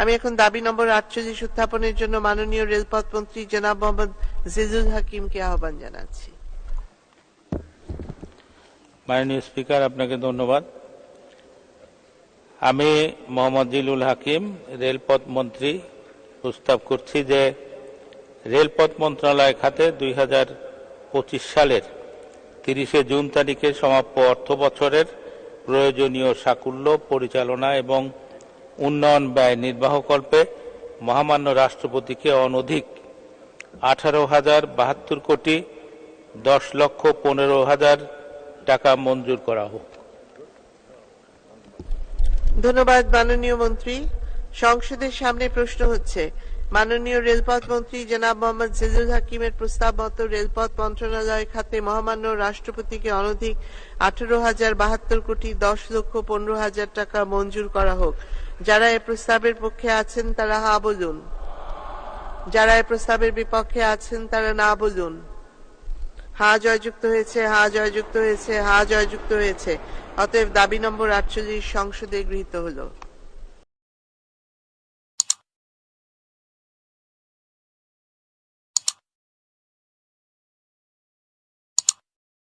আমি এখন দাবি নম্বর আটচল্লিশ উত্থাপনের জন্য মাননীয় রেলপথ মন্ত্রী জনাব মোহাম্মদ জিজুল হাকিমকে আহ্বান জানাচ্ছি। মাননীয় স্পিকার, আপনাকে ধন্যবাদ। আমি মোহাম্মদ জিলুল হাকিম, রেলপথ মন্ত্রী, প্রস্তাব করছি যে রেলপথ মন্ত্রণালয় খাতে দুই হাজার পঁচিশ সালের তিরিশে জুন তারিখে সমাপ্য অর্থ বছরের প্রয়োজনীয় সাকুল্য পরিচালনা এবং উন্নয়ন ব্যয় নির্বাহকল্পে মহামান্য রাষ্ট্রপতিকে অনধিক আঠারো হাজার বাহাত্তর কোটি দশ লক্ষ পনেরো হাজার টাকা মঞ্জুর করা হোক। ধন্যবাদ, মাননীয় মন্ত্রী। সংসদের সামনে প্রশ্ন হচ্ছে, মাননীয় রেলপথ মন্ত্রী জনাব মোহাম্মদ জিজুল হাকিমের প্রস্তাব মতো রেলপথ মন্ত্রণালয় খাতে মহামান্য রাষ্ট্রপতিকে অনধিক আঠারো হাজার বাহাত্তর কোটি দশ লক্ষ পনেরো হাজার টাকা মঞ্জুর করা হোক। যারা এ প্রস্তাবের পক্ষে আছেন, তারা হা বলুন। যারা এ প্রস্তাবের বিপক্ষে আছেন, তারা না বলুন। হা জয়যুক্ত হয়েছে, হা জয়যুক্ত হয়েছে, হা জয়যুক্ত হয়েছে। অতএব দাবি নম্বর আটচল্লিশ সংসদে গৃহীত হলো।